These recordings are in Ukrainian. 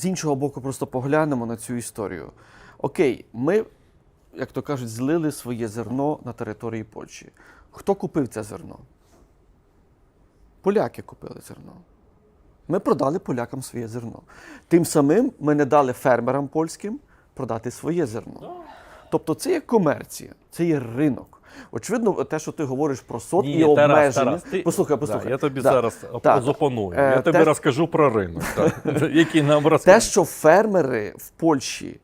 з іншого боку просто поглянемо на цю історію. Окей, ми, як то кажуть, злили своє зерно на території Польщі. Хто купив це зерно? Поляки купили зерно. Ми продали полякам своє зерно. Тим самим ми не дали фермерам польським продати своє зерно. Тобто це є комерція, це є ринок. Очевидно, те, що ти говориш про сот і Тарас, обмеження. Тарас, ти- Послухай, послухай. Да, я тобі Да. зараз Так. зупоную. Е, Я тобі те- розкажу про ринок, так, який нам Те, що фермери в Польщі,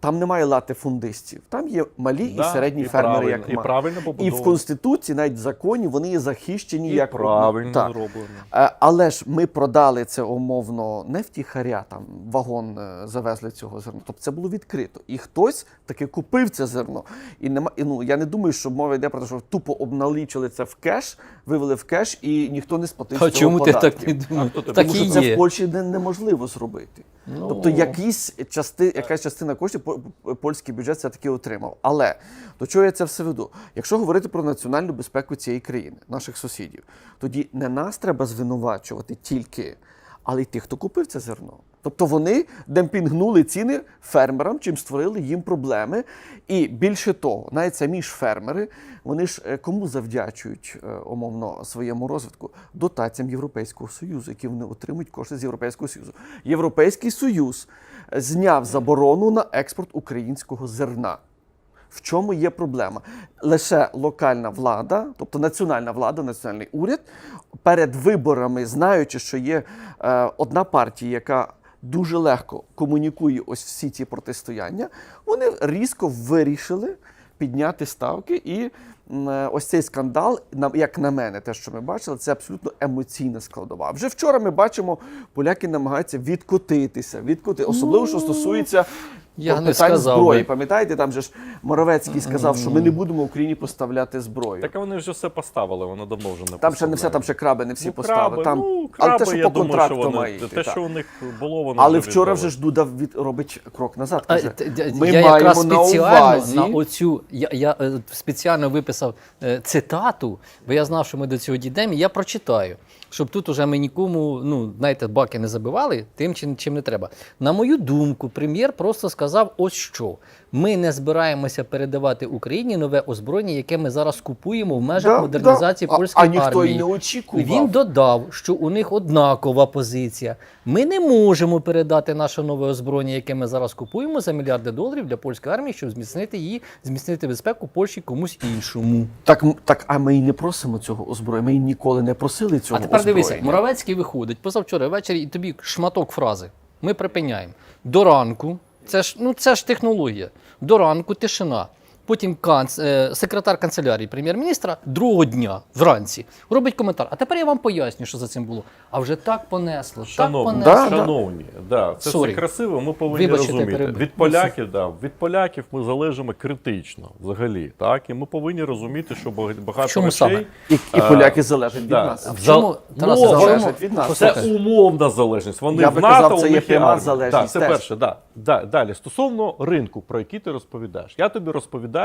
там немає латифундистів, там є малі і середні і фермери, правильно, як і правильно І в. Конституції, навіть в законі, вони є захищені І як правильно Так. зроблено. Е, Але ж ми продали це умовно не втіхаря, там вагон е, завезли цього зерна. Тобто це було відкрито. І хтось таки купив це зерно. І нема, і, ну, я не думаю, що мова йде про те, що тупо обналічили це в кеш, вивели в кеш і ніхто не сплатив. А чому ти так не думаєш? Тому і що це в. Польщі не, неможливо зробити. Ну. Тобто якісь части, якась частина коштів по- по- польський бюджет все-таки отримав. Але до чого я це все веду? Якщо говорити про національну безпеку цієї країни, наших сусідів, тоді не нас треба звинувачувати тільки, але й тих, хто купив це зерно. Тобто вони демпінгнули ціни фермерам, чим створили їм проблеми. І більше того, навіть самі ж фермери, вони ж е, кому завдячують е, умовно своєму розвитку? Дотаціям Європейського Союзу, які вони отримують кошти з Європейського Союзу. Європейський Союз зняв заборону на експорт українського зерна. В чому є проблема? Лише локальна влада, тобто національна влада, національний уряд, перед виборами, знаючи, що є е, одна партія, яка дуже легко комунікує ось всі ці протистояння, вони різко вирішили підняти ставки і. Ось цей скандал, як на мене, те, що ми бачили, це абсолютно емоційна складова. Вже вчора ми бачимо, поляки намагаються відкотитися, відкоти, особливо що стосується Я От не питань сказав зброї. би. Пам'ятаєте, там же ж Моровецький сказав, що ми не будемо Україні поставляти зброю. Так а вони вже все поставили, воно давно вже не там ще не все, там ще краби не всі Ну, поставили. краби, там, ну, але те, що я по думаю, контракту що вони, має йти. те, так. що у них було, воно Але вже вчора віддали. вже ж Дуда від, робить крок назад. А, Каже, т- ми я маємо якраз на спеціально увазі. на оцю я, я е, спеціально виписав е, цитату, бо я знав, що ми до цього дійдемо. і Я прочитаю, щоб тут уже ми нікому, ну знаєте, баки не забивали тим, чим, чим не треба. На мою думку, прем'єр просто сказав: ось що ми не збираємося передавати Україні нове озброєння, яке ми зараз купуємо в межах Да, модернізації да. А- польської а ніхто армії. й не очікував. Він додав, що у них однакова позиція. Ми не можемо передати наше нове озброєння, яке ми зараз купуємо за мільярди доларів для польської армії, щоб зміцнити її, зміцнити безпеку Польщі комусь іншому. Так, так, а ми й не просимо цього озброєння. Ми й ніколи не просили цього а тепер дивися, озброєння. Моравецький виходить позавчора ввечері, і тобі шматок фрази. Ми припиняємо. До ранку, це ж, ну, це ж технологія. До ранку тишина. Потім канц, е, секретар канцелярії прем'єр-міністра другого дня вранці робить коментар. А тепер я вам поясню, що за цим було. А вже так понесло. Так понесло. Да, шановні, да, це Sorry. все красиво. Ми повинні Вибачте, розуміти. Від поляків, да, від поляків ми залежимо критично взагалі. Так, і ми повинні розуміти, що багато чому речей. саме? І, і поляки залежать від да. нас. А в чому, Тарасе, Ну, чому- від нас. Це умовна залежність. Вони Я в НАТО, казав, у це є них є піар-залежність Да, це теж. перше. Да, далі. Стосовно ринку, про який ти розповідаєш. Я тобі розповідаю,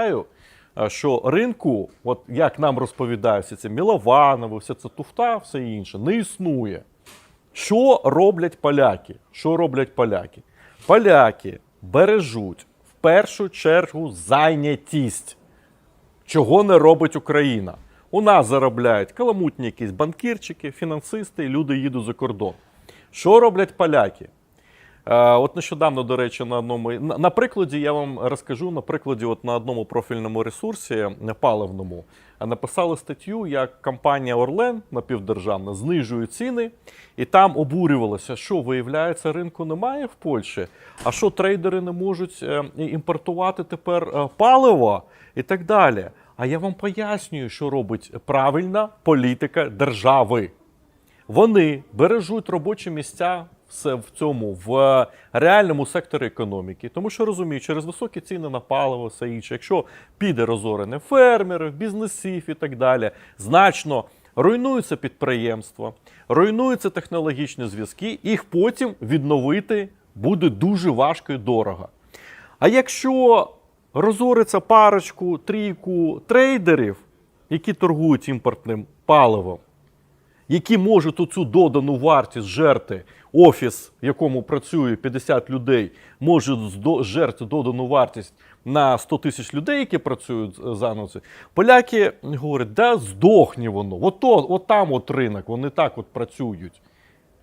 а, що ринку, от як нам розповідають, всі це Мілованови, все це туфта, все інше, не існує. Що роблять поляки? Що роблять поляки? Поляки бережуть в першу чергу зайнятість чого не робить Україна. У нас заробляють каламутні якісь банкірчики, фінансисти, люди їдуть за кордон. Що роблять поляки? Е, От нещодавно, до речі, на одному на, прикладі я вам розкажу на прикладі, от на одному профільному ресурсі паливному написали статтю, як компанія Орлен напівдержавна знижує ціни, і там обурювалося, що виявляється, ринку немає в Польщі. А що трейдери не можуть е, імпортувати тепер е, паливо і так далі. А я вам пояснюю, що робить правильна політика держави. Вони бережуть робочі місця в цьому в е, реальному секторі економіки, тому що розуміють, через високі ціни на паливо, все інше, якщо піде розорене фермерів, бізнесів і так далі, значно руйнуються підприємства, руйнуються технологічні зв'язки, їх потім відновити буде дуже важко і дорого. А якщо розориться парочку, трійку трейдерів, які торгують імпортним паливом, які можуть оцю додану вартість жерти офіс, в якому працює 50 людей, може жерти додану вартість на 100 тисяч людей, які працюють з- заново. це, Поляки говорять, да здохне воно. Ото, от там от ринок, вони так от працюють.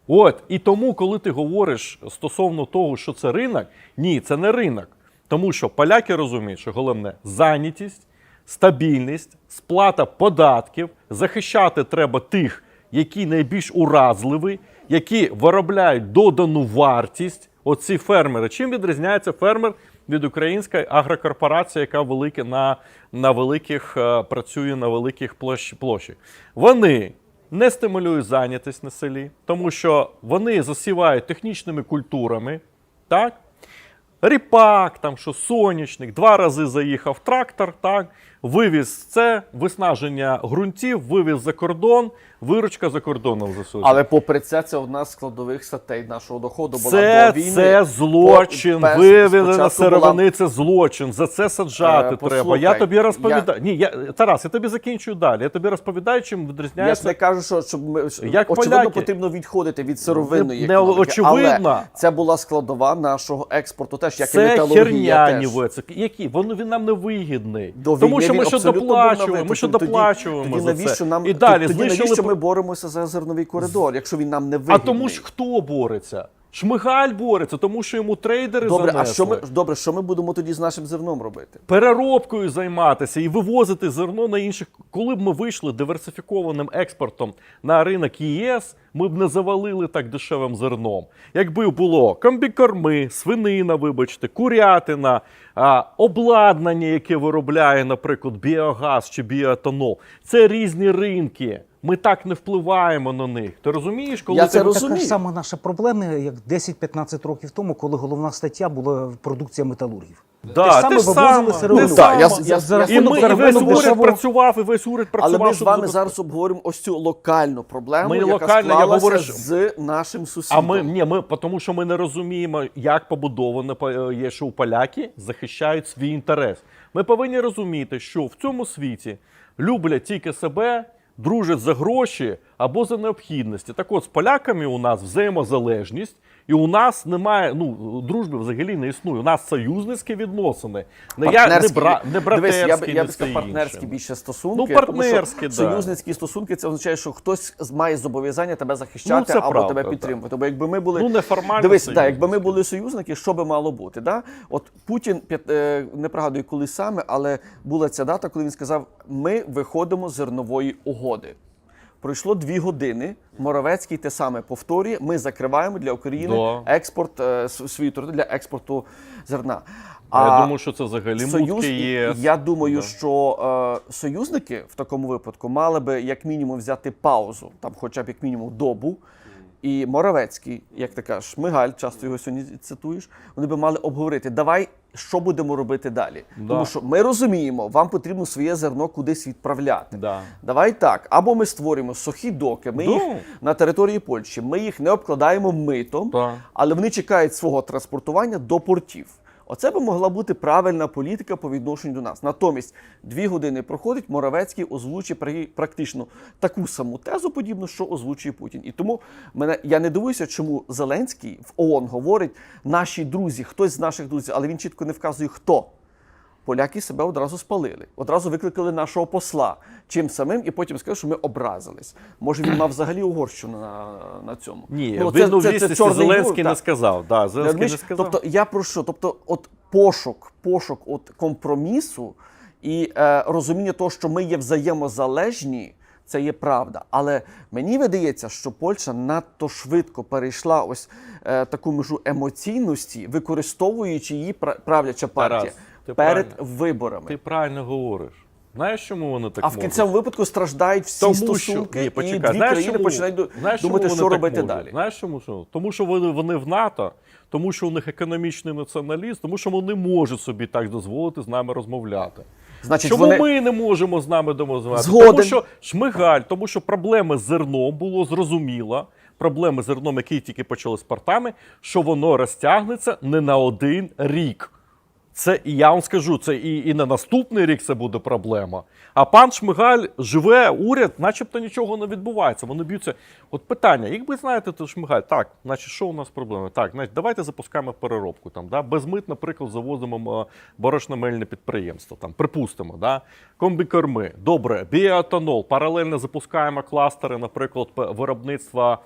От і тому, коли ти говориш стосовно того, що це ринок, ні, це не ринок. Тому що поляки розуміють, що головне зайнятість, стабільність, сплата податків, захищати треба тих, які найбільш уразливі, які виробляють додану вартість. Оці фермери. Чим відрізняється фермер від української агрокорпорації, яка велике на, на великих е, працює на великих площ, площах? Вони не стимулюють зайнятість на селі, тому що вони засівають технічними культурами, так? Ріпак, там що сонячник, два рази заїхав трактор, так, вивіз це, виснаження ґрунтів, вивіз за кордон, виручка за кордоном засуджена. Але попри це, це одна з складових статей нашого доходу була Це, до війни. це злочин, По- вивезена сировини, була- це злочин. За це саджати Е, треба. Я тобі я- розповідаю. Ні, я, Тарас, я тобі закінчую далі. Я тобі розповідаю, чим Я ж не кажу, що щоб ми Як очевидно поляки. потрібно відходити від сировинної Не- не очевидно. але це була складова нашого експорту, теж як і металургія. херня теж. ніби. Це які? Воно він нам не вигідний. До Тому війни що ми ще що доплачуємо, ми що Тоді- доплачуємо Тоді за навіщо це. нам І далі тоді знищили навіщо ми боремося за зерновий коридор, якщо він нам не А вигідний? тому ж хто бореться? Шмигаль бореться, тому що йому трейдери добре, а що ми добре, що ми будемо тоді з нашим зерном робити? переробкою займатися і вивозити зерно на інших. Коли б ми вийшли диверсифікованим експортом на ринок ЄС, ми б не завалили так дешевим зерном. Якби було комбікорми, свинина, вибачте, курятина, обладнання, яке виробляє, наприклад, біогаз чи біоетанол, це різні ринки. Ми так не впливаємо на них. Ти розумієш, коли Я ти це Така розумію. ж сама наша проблема, як 10-15 років тому, коли головна стаття була продукція металургів. Да, Те ж саме вивозили сировину. І, ми, і весь уряд працював, і весь уряд працював. Але ми з вами зараз обговоримо ось цю локальну проблему, Ми яка локально, я говорю, з нашим А ми ні, ми тому, що ми не розуміємо, як побудовано е, є, що у поляки захищають свій інтерес. Ми повинні розуміти, що в цьому світі люблять тільки себе, дружать за гроші або за необхідності. Так от з поляками у нас взаємозалежність, і у нас немає ну дружби взагалі не існує. У нас союзницькі відносини. Не, я, не, бра, не братерські, Дивись, я, б- я б сказав партнерські більше стосунки. Ну, тому що партнерські, да. Союзницькі стосунки це означає, що хтось має зобов'язання тебе захищати Ну, або правда, тебе підтримувати. Бо якби ми були Ну, неформально Дивись, да, якби ми були союзники, що би мало бути? Да? От Путін е, не пригадую коли саме, але була ця дата, коли він сказав: ми виходимо з зернової угоди. Пройшло дві години. Моровецький те саме повторює. Ми закриваємо для України Да. експорт е, свої для експорту зерна. А Я думаю, що це взагалі Союз, мутки є. я думаю, Да. що е, союзники в такому випадку мали би як мінімум взяти паузу, там хоча б як мінімум добу. І Моровецький, як ти кажеш, Шмигаль, часто його сьогодні цитуєш, вони би мали обговорити, давай, що будемо робити далі. Да. Тому що ми розуміємо, вам потрібно своє зерно кудись відправляти. Да. Давай так, або ми створюємо сухі доки, ми Да. їх на території Польщі, ми їх не обкладаємо митом, да. але вони чекають свого транспортування до портів. Оце би могла бути правильна політика по відношенню до нас. Натомість дві години проходить, Моравецький озвучує практично таку саму тезу, подібну, що озвучує Путін. І тому мене я не дивуюся, чому Зеленський в ООН говорить наші друзі, хтось з наших друзів, але він чітко не вказує хто. Поляки себе одразу спалили, одразу викликали нашого посла чим самим, і потім сказали, що ми образились. Може, він мав взагалі Угорщину на, на цьому. Ні, Ну, він у вісті чорний Зеленський не сказав. Да, Зеленський не сказав. Тобто я про що? Тобто, от пошук, пошук от компромісу і е, розуміння того, що ми є взаємозалежні, це є правда. Але мені видається, що Польща надто швидко перейшла ось е, таку межу емоційності, використовуючи її пра- правляча партія Тарас, ти перед правильно. виборами. Ти правильно говориш. Знаєш, чому вони так а в можуть? кінцевому випадку страждають всі Тому стосунки, що, ні, і дві знаєш, країни чому? починають ду- Знаєш, чому думати, вони що так робити можуть? далі. Знаєш чому? Що? Тому що вони, вони в НАТО, тому що у них економічний націоналіст, тому що вони можуть собі так дозволити з нами розмовляти. Значить, Чому вони... ми не можемо з нами домовляти? Згоден. Тому що Шмигаль, тому що проблеми з зерном було зрозуміло. Проблеми з зерном, які тільки почали з портами, що воно розтягнеться не на один рік. Це і я вам скажу, це і, і на наступний рік це буде проблема. А пан Шмигаль живе, уряд, начебто нічого не відбувається. Вони б'ються. От питання: якби знаєте, то Шмигаль, так, значить, що у нас проблема? Так, значить, давайте запускаємо переробку. Там, да? Без мит, наприклад, завозимо е, борошно-мельне підприємство. Там, припустимо, да? комбікорми. Добре, біоетанол. Паралельно запускаємо кластери, наприклад, виробництва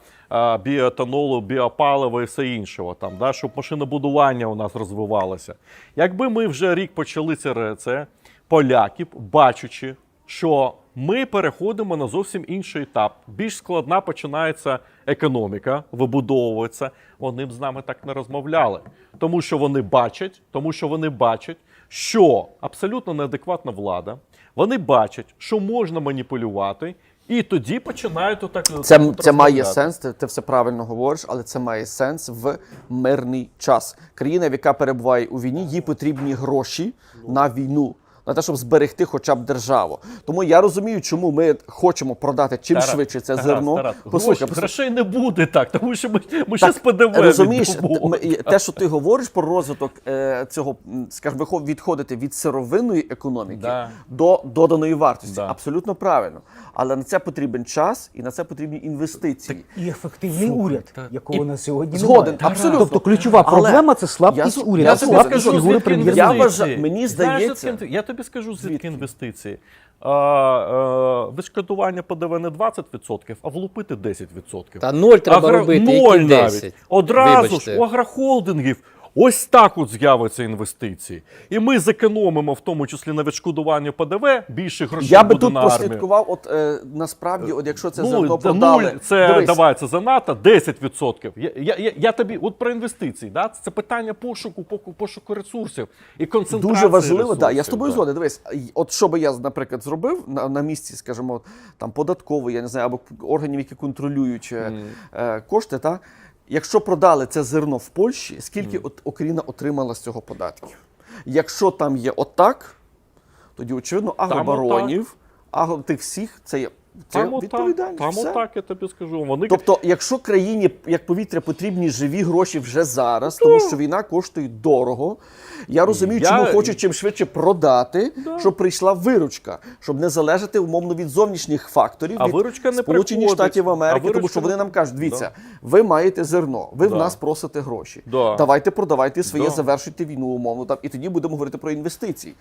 біоетанолу, біопалива і все іншого, там, да? щоб машинобудування у нас розвивалося. Якби ми вже рік почали це, поляків, бачачи, що ми переходимо на зовсім інший етап. Більш складна починається економіка, вибудовується. Вони б з нами так не розмовляли. Тому що вони бачать, тому що вони бачать, що абсолютно неадекватна влада. Вони бачать, що можна маніпулювати, і тоді починають отак. Це, це має сенс, ти, ти все правильно говориш, але це має сенс в мирний час. Країна, яка перебуває у війні, їй потрібні гроші на війну. На те, щоб зберегти хоча б державу. Тому я розумію, чому ми хочемо продати чим Тарас, швидше це Тарас, зерно. Тарас, Послухай, грошей, послухай. грошей не буде так, тому що ми, ми ще з Розумієш, і те, що ти говориш про розвиток е, цього, скажімо, відходити від сировинної економіки Да. до доданої вартості. Да. Абсолютно правильно. Але на це потрібен час і на це потрібні інвестиції. І ефективний уряд, якого на сьогодні Згоден, немає. абсолютно. Тобто ключова Але проблема це слабкість я уряду, я скажу, фігури звідки прем'єр-міністра. Я вважаю- мені Знаєш, здається- звідки інв- я тобі скажу, звідки інвестиції. А, е, відшкодування ПДВ не 20%, а влупити 10%. Та нуль треба Агра... робити, ноль навіть. 10. Одразу Вибачте. ж у агрохолдингів ось так от з'являться інвестиції. І ми зекономимо в тому числі на відшкодуванні ПДВ більше грошей Я би буде тут на армію. прослідкував, от е, насправді, от якщо це Ну, зерно продали. нуль, це Дивись, давай, це занадто, 10%. Я, я, я, я тобі, от про інвестиції, да? це питання пошуку, пошуку ресурсів і концентрації Дуже важливо, да, я з тобою да. згоден. Дивись, от що би я, наприклад, зробив на, на місці, скажімо, там податкової, я не знаю, або органів, які контролюють е, е, кошти, та якщо продали це зерно в Польщі, скільки от Україна отримала з цього податків? Якщо там є отак, тоді очевидно агробаронів, агро тих всіх це є це Там відповідальність. там все. отак, я тобі скажу. Вони Тобто, якщо країні як повітря потрібні живі гроші вже зараз, тому що війна коштує дорого. Я розумію, Я- чому хочуть чим швидше продати, щоб прийшла виручка, щоб не залежати умовно від зовнішніх факторів, А від виручка не приходить. Штатів Америки, А тому що вони нам кажуть: дивіться, ви маєте зерно, ви в нас просите гроші. Да. Давайте продавайте своє, Да. завершуйте війну умовно там, і тоді будемо говорити про інвестиції.